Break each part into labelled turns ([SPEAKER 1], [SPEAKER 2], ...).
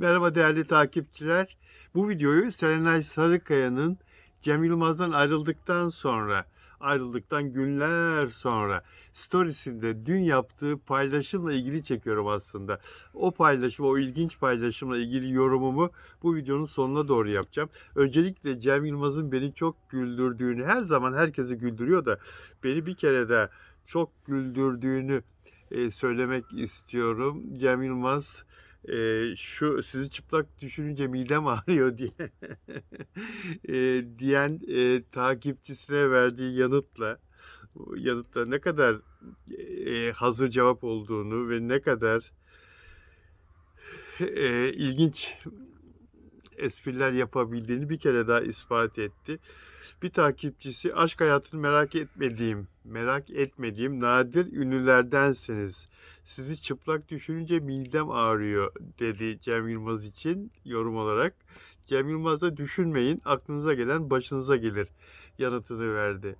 [SPEAKER 1] Merhaba değerli takipçiler. Bu videoyu Serenay Sarıkaya'nın Cem Yılmaz'dan ayrıldıktan sonra, ayrıldıktan günler sonra storiesinde dün yaptığı paylaşımla ilgili çekiyorum aslında. O paylaşım, o ilginç paylaşımla ilgili yorumumu bu videonun sonuna doğru yapacağım. Öncelikle Cem Yılmaz'ın beni çok güldürdüğünü, her zaman herkesi güldürüyor da beni bir kere de çok güldürdüğünü e, söylemek istiyorum. Cem Yılmaz e, şu sizi çıplak düşününce midem ağrıyor diye. E, diyen e, takipçisine verdiği yanıtla bu yanıtla ne kadar e, hazır cevap olduğunu ve ne kadar e, ilginç espriler yapabildiğini bir kere daha ispat etti. Bir takipçisi aşk hayatını merak etmediğim, merak etmediğim nadir ünlülerdensiniz. Sizi çıplak düşününce midem ağrıyor dedi Cem Yılmaz için yorum olarak. Cem Yılmaz da düşünmeyin aklınıza gelen başınıza gelir yanıtını verdi.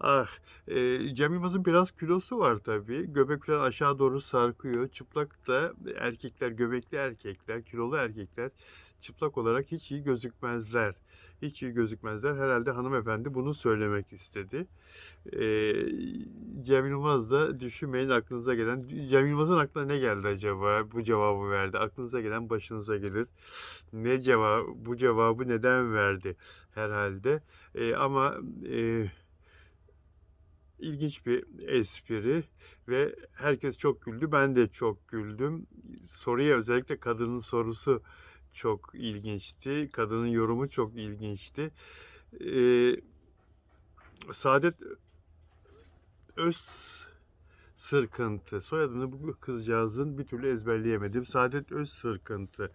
[SPEAKER 1] Ah, e, Cem Yılmaz'ın biraz kilosu var tabii. Göbek falan aşağı doğru sarkıyor. Çıplak da erkekler, göbekli erkekler, kilolu erkekler çıplak olarak hiç iyi gözükmezler. Hiç iyi gözükmezler. Herhalde hanımefendi bunu söylemek istedi. Ee, Cem Yılmaz da düşünmeyin aklınıza gelen. Cem Yılmaz'ın aklına ne geldi acaba? Bu cevabı verdi. Aklınıza gelen başınıza gelir. Ne cevap? Bu cevabı neden verdi? Herhalde. Ee, ama e, ilginç bir espri ve herkes çok güldü. Ben de çok güldüm. Soruya özellikle kadının sorusu çok ilginçti. Kadının yorumu çok ilginçti. Ee, Saadet Öz Sırkıntı. Soyadını bu kızcağızın bir türlü ezberleyemedim. Saadet Öz Sırkıntı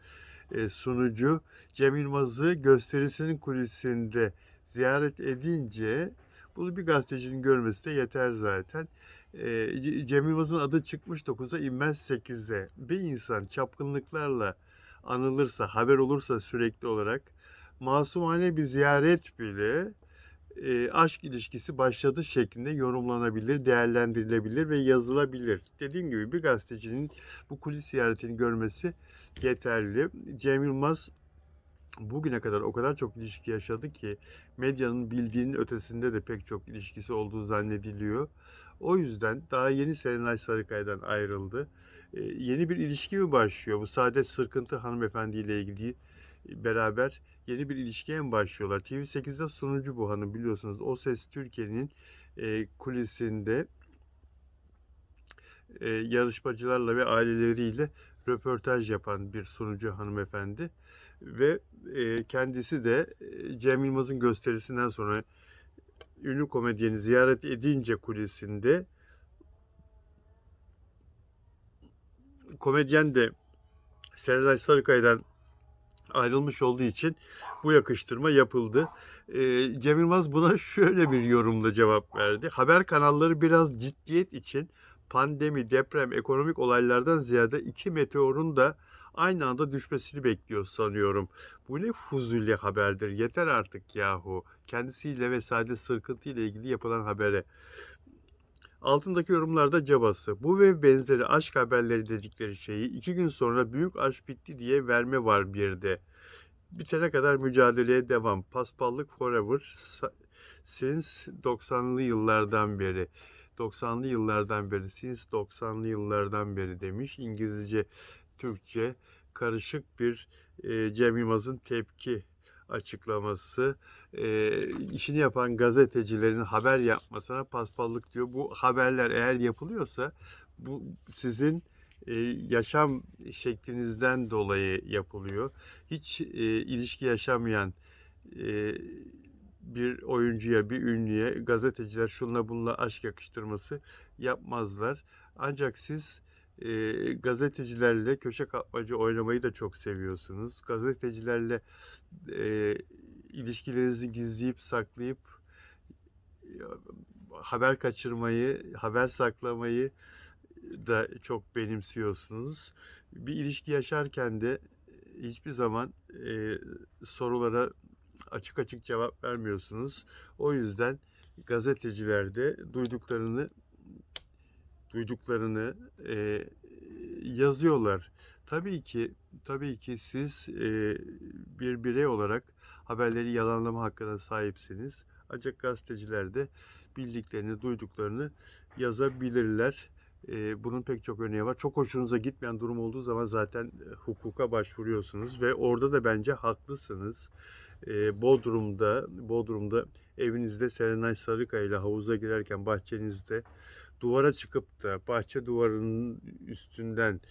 [SPEAKER 1] e, sunucu Cem Yılmaz'ı gösterisinin kulisinde ziyaret edince bunu bir gazetecinin görmesi de yeter zaten. E, Cem Yılmaz'ın adı çıkmış 9'a inmez 8'e. Bir insan çapkınlıklarla anılırsa, haber olursa sürekli olarak masumane bir ziyaret bile e, aşk ilişkisi başladı şeklinde yorumlanabilir, değerlendirilebilir ve yazılabilir. Dediğim gibi bir gazetecinin bu kulis ziyaretini görmesi yeterli. Cem Yılmaz bugüne kadar o kadar çok ilişki yaşadı ki medyanın bildiğinin ötesinde de pek çok ilişkisi olduğu zannediliyor. O yüzden daha yeni Serenay Sarıkaya'dan ayrıldı. Yeni bir ilişki mi başlıyor? Bu Saadet Sırkıntı hanımefendi ile ilgili beraber yeni bir ilişkiye mi başlıyorlar? TV8'de sunucu bu hanım biliyorsunuz. O Ses Türkiye'nin kulisinde yarışmacılarla ve aileleriyle röportaj yapan bir sunucu hanımefendi ve kendisi de Cem Yılmaz'ın gösterisinden sonra ünlü komedyeni ziyaret edince kulisinde komedyen de Serenay Sarıkaya'dan ayrılmış olduğu için bu yakıştırma yapıldı. E, Cem Yılmaz buna şöyle bir yorumla cevap verdi. Haber kanalları biraz ciddiyet için pandemi, deprem, ekonomik olaylardan ziyade iki meteorun da aynı anda düşmesini bekliyor sanıyorum. Bu ne fuzuli haberdir. Yeter artık yahu. Kendisiyle ve Saadet Sırkıntı ilgili yapılan habere. Altındaki yorumlarda cabası. Bu ve benzeri aşk haberleri dedikleri şeyi iki gün sonra büyük aşk bitti diye verme var bir de. Bitene kadar mücadeleye devam. Paspallık forever since 90'lı yıllardan beri. 90'lı yıllardan beri, since 90'lı yıllardan beri demiş. İngilizce, Türkçe karışık bir e, Cem Yılmaz'ın tepki açıklaması. E, işini yapan gazetecilerin haber yapmasına paspallık diyor. Bu haberler eğer yapılıyorsa bu sizin e, yaşam şeklinizden dolayı yapılıyor. Hiç e, ilişki yaşamayan e, bir oyuncuya, bir ünlüye gazeteciler şunla bununla aşk yakıştırması yapmazlar. Ancak siz e, gazetecilerle köşe kapmacı oynamayı da çok seviyorsunuz. Gazetecilerle e, ilişkilerinizi gizleyip saklayıp e, haber kaçırmayı, haber saklamayı da çok benimsiyorsunuz. Bir ilişki yaşarken de hiçbir zaman e, sorulara açık açık cevap vermiyorsunuz. O yüzden gazeteciler de duyduklarını duyduklarını e, yazıyorlar. Tabii ki, tabii ki siz e, bir birey olarak haberleri yalanlama hakkına sahipsiniz. Ancak gazeteciler de bildiklerini, duyduklarını yazabilirler. E, bunun pek çok örneği var. Çok hoşunuza gitmeyen durum olduğu zaman zaten e, hukuka başvuruyorsunuz ve orada da bence haklısınız. E, Bodrum'da, Bodrum'da evinizde Serenay Sarıkaya ile havuza girerken bahçenizde duvara çıkıp da bahçe duvarının üstünden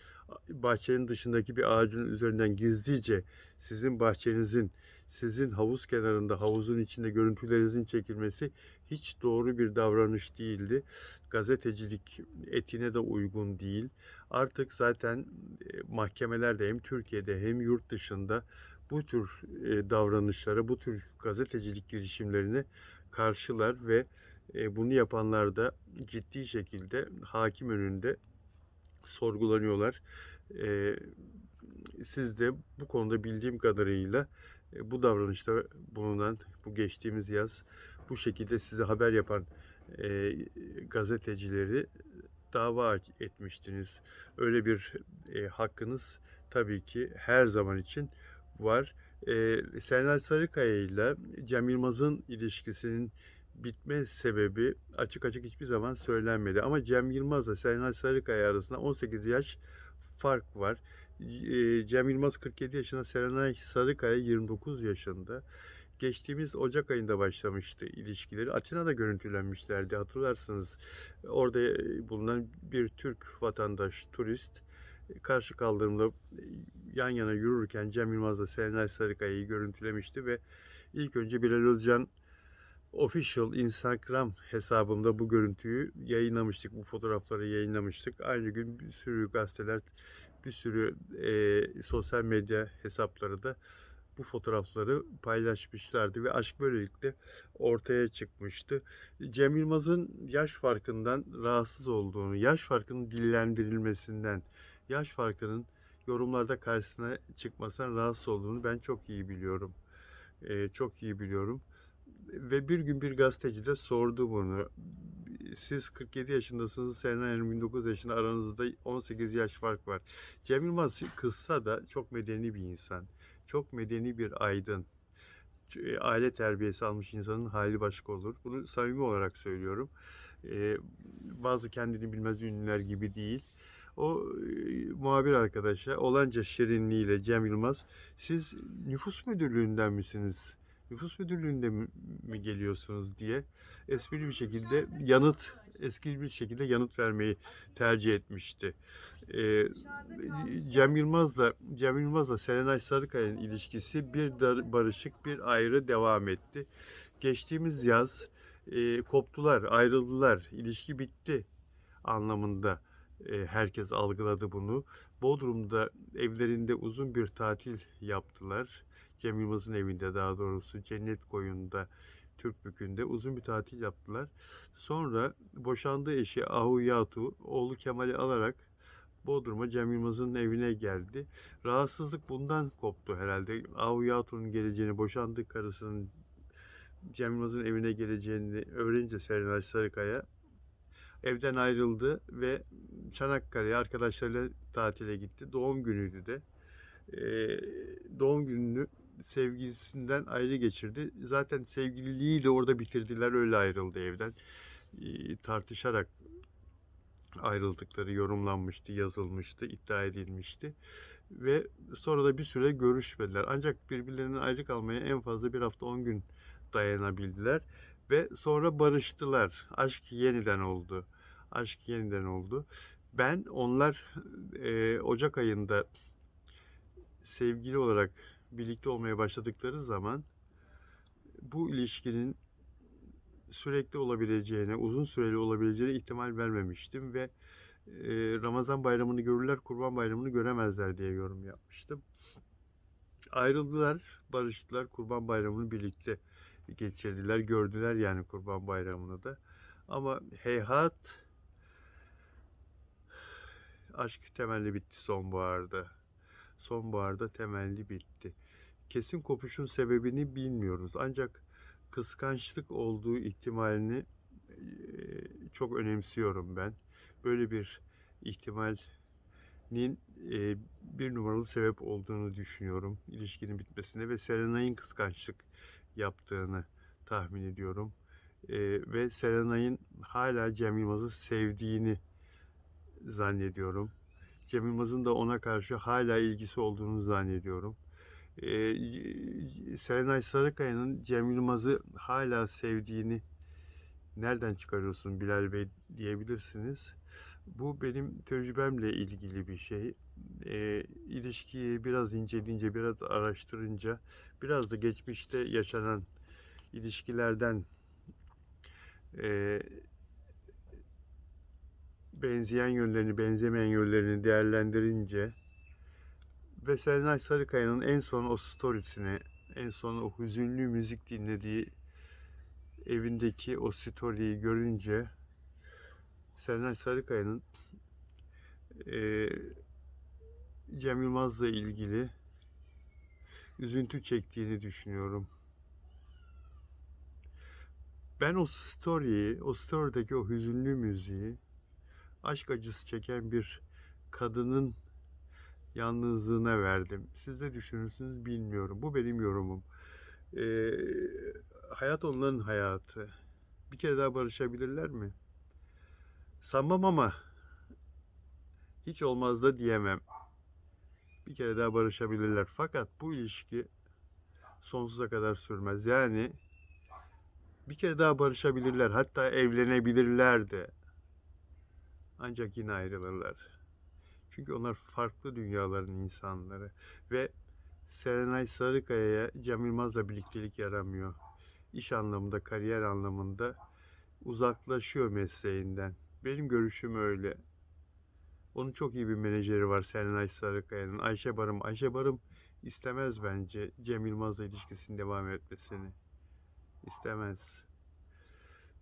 [SPEAKER 1] bahçenin dışındaki bir ağacın üzerinden gizlice sizin bahçenizin, sizin havuz kenarında, havuzun içinde görüntülerinizin çekilmesi hiç doğru bir davranış değildi. Gazetecilik etine de uygun değil. Artık zaten e, mahkemelerde hem Türkiye'de hem yurt dışında bu tür e, davranışlara, bu tür gazetecilik girişimlerine karşılar ve bunu yapanlar da ciddi şekilde hakim önünde sorgulanıyorlar. E, siz de bu konuda bildiğim kadarıyla e, bu davranışta bulunan, bu geçtiğimiz yaz bu şekilde size haber yapan e, gazetecileri dava etmiştiniz. Öyle bir e, hakkınız tabii ki her zaman için var. E, Serenay Sarıkaya ile Cem Yılmaz'ın ilişkisinin bitme sebebi açık açık hiçbir zaman söylenmedi. Ama Cem Yılmaz'la Serenay Sarıkaya arasında 18 yaş fark var. E, Cem Yılmaz 47 yaşında, Serenay Sarıkaya 29 yaşında. Geçtiğimiz Ocak ayında başlamıştı ilişkileri. Atina'da görüntülenmişlerdi hatırlarsınız. Orada e, bulunan bir Türk vatandaş, turist e, karşı kaldırımda yan yana yürürken Cem Yılmaz'la Serenay Sarıkaya'yı görüntülemişti ve ilk önce Bilal Özcan official Instagram hesabımda bu görüntüyü yayınlamıştık. Bu fotoğrafları yayınlamıştık. Aynı gün bir sürü gazeteler, bir sürü e, sosyal medya hesapları da bu fotoğrafları paylaşmışlardı ve aşk böylelikle ortaya çıkmıştı. Cem Yılmaz'ın yaş farkından rahatsız olduğunu, yaş farkının dillendirilmesinden, yaş farkının yorumlarda karşısına çıkmasından rahatsız olduğunu ben çok iyi biliyorum. Ee, çok iyi biliyorum. Ve bir gün bir gazeteci de sordu bunu. Siz 47 yaşındasınız, Serenay Hanım 19 yaşında aranızda 18 yaş fark var. Cem Yılmaz kızsa da çok medeni bir insan. Çok medeni bir aydın. E, aile terbiyesi almış insanın hali başka olur. Bunu samimi olarak söylüyorum. Ee, bazı kendini bilmez ünlüler gibi değil. O e, muhabir arkadaşa olanca şirinliğiyle Cem Yılmaz siz nüfus müdürlüğünden misiniz? Nüfus müdürlüğünde mi, geliyorsunuz diye esprili bir şekilde yanıt eski bir şekilde yanıt vermeyi tercih etmişti. Ee, Cem Yılmaz'la Cem Yılmaz'la Serenay Sarıkaya'nın ilişkisi bir barışık bir ayrı devam etti. Geçtiğimiz yaz e, koptular, ayrıldılar, ilişki bitti anlamında e, herkes algıladı bunu. Bodrum'da evlerinde uzun bir tatil yaptılar. Cem Yılmaz'ın evinde daha doğrusu Cennet Koyun'da Türkbükü'nde uzun bir tatil yaptılar. Sonra boşandığı eşi Ahu Yatu oğlu Kemal'i alarak Bodrum'a Cem Yılmaz'ın evine geldi. Rahatsızlık bundan koptu herhalde. Ahu Yatu'nun geleceğini, boşandığı karısının Cem Yılmaz'ın evine geleceğini öğrenince Serenay Sarıkaya evden ayrıldı ve Çanakkale'ye arkadaşlarıyla tatile gitti. Doğum günüydü de. Ee, doğum gününü sevgilisinden ayrı geçirdi. Zaten sevgililiği de orada bitirdiler. Öyle ayrıldı evden. Tartışarak ayrıldıkları yorumlanmıştı, yazılmıştı, iddia edilmişti. Ve sonra da bir süre görüşmediler. Ancak birbirlerinden ayrı kalmaya en fazla bir hafta on gün dayanabildiler. Ve sonra barıştılar. Aşk yeniden oldu. Aşk yeniden oldu. Ben onlar e, Ocak ayında sevgili olarak birlikte olmaya başladıkları zaman bu ilişkinin sürekli olabileceğine, uzun süreli olabileceğine ihtimal vermemiştim ve e, Ramazan bayramını görürler, Kurban bayramını göremezler diye yorum yapmıştım. Ayrıldılar, barıştılar, Kurban bayramını birlikte geçirdiler, gördüler yani Kurban bayramını da. Ama heyhat aşk temelli bitti sonbaharda. Sonbaharda temelli bitti. Kesin kopuşun sebebini bilmiyoruz. Ancak kıskançlık olduğu ihtimalini çok önemsiyorum ben. Böyle bir ihtimal e, bir numaralı sebep olduğunu düşünüyorum ilişkinin bitmesine ve Serenay'ın kıskançlık yaptığını tahmin ediyorum. E, ve Serenay'ın hala Cem Yılmaz'ı sevdiğini zannediyorum. Cem Yılmaz'ın da ona karşı hala ilgisi olduğunu zannediyorum. Ee, Serenay Sarıkaya'nın Cem Yılmaz'ı hala sevdiğini nereden çıkarıyorsun Bilal Bey diyebilirsiniz. Bu benim tecrübemle ilgili bir şey. Ee, ilişkiyi biraz inceleyince, biraz araştırınca, biraz da geçmişte yaşanan ilişkilerden e, benzeyen yönlerini, benzemeyen yönlerini değerlendirince ve Serenay Sarıkaya'nın en son o storiesini, en son o hüzünlü müzik dinlediği evindeki o story'yi görünce Serenay Sarıkaya'nın e, Cem Yılmaz'la ilgili üzüntü çektiğini düşünüyorum. Ben o story'yi, o story'deki o hüzünlü müziği aşk acısı çeken bir kadının yalnızlığına verdim. Siz ne düşünürsünüz bilmiyorum. Bu benim yorumum. Ee, hayat onların hayatı. Bir kere daha barışabilirler mi? Sanmam ama hiç olmaz da diyemem. Bir kere daha barışabilirler. Fakat bu ilişki sonsuza kadar sürmez. Yani bir kere daha barışabilirler. Hatta evlenebilirler de. Ancak yine ayrılırlar. Çünkü onlar farklı dünyaların insanları. Ve Serenay Sarıkaya'ya Cem Yılmaz'la birliktelik yaramıyor. İş anlamında, kariyer anlamında uzaklaşıyor mesleğinden. Benim görüşüm öyle. Onun çok iyi bir menajeri var Serenay Sarıkaya'nın. Ayşe Barım. Ayşe Barım istemez bence Cem Yılmaz'la ilişkisinin devam etmesini. İstemez.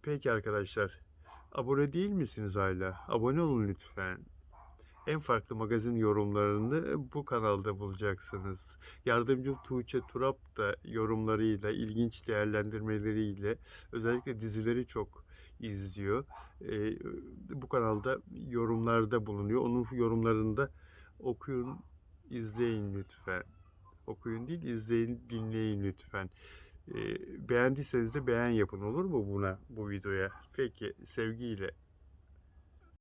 [SPEAKER 1] Peki arkadaşlar. Abone değil misiniz hala? Abone olun lütfen. En farklı magazin yorumlarını bu kanalda bulacaksınız. Yardımcı Tuğçe Turap da yorumlarıyla, ilginç değerlendirmeleriyle özellikle dizileri çok izliyor. Ee, bu kanalda yorumlarda bulunuyor. Onun yorumlarında okuyun, izleyin lütfen. Okuyun değil, izleyin, dinleyin lütfen. Beğendiyseniz de beğen yapın olur mu buna, bu videoya? Peki, sevgiyle.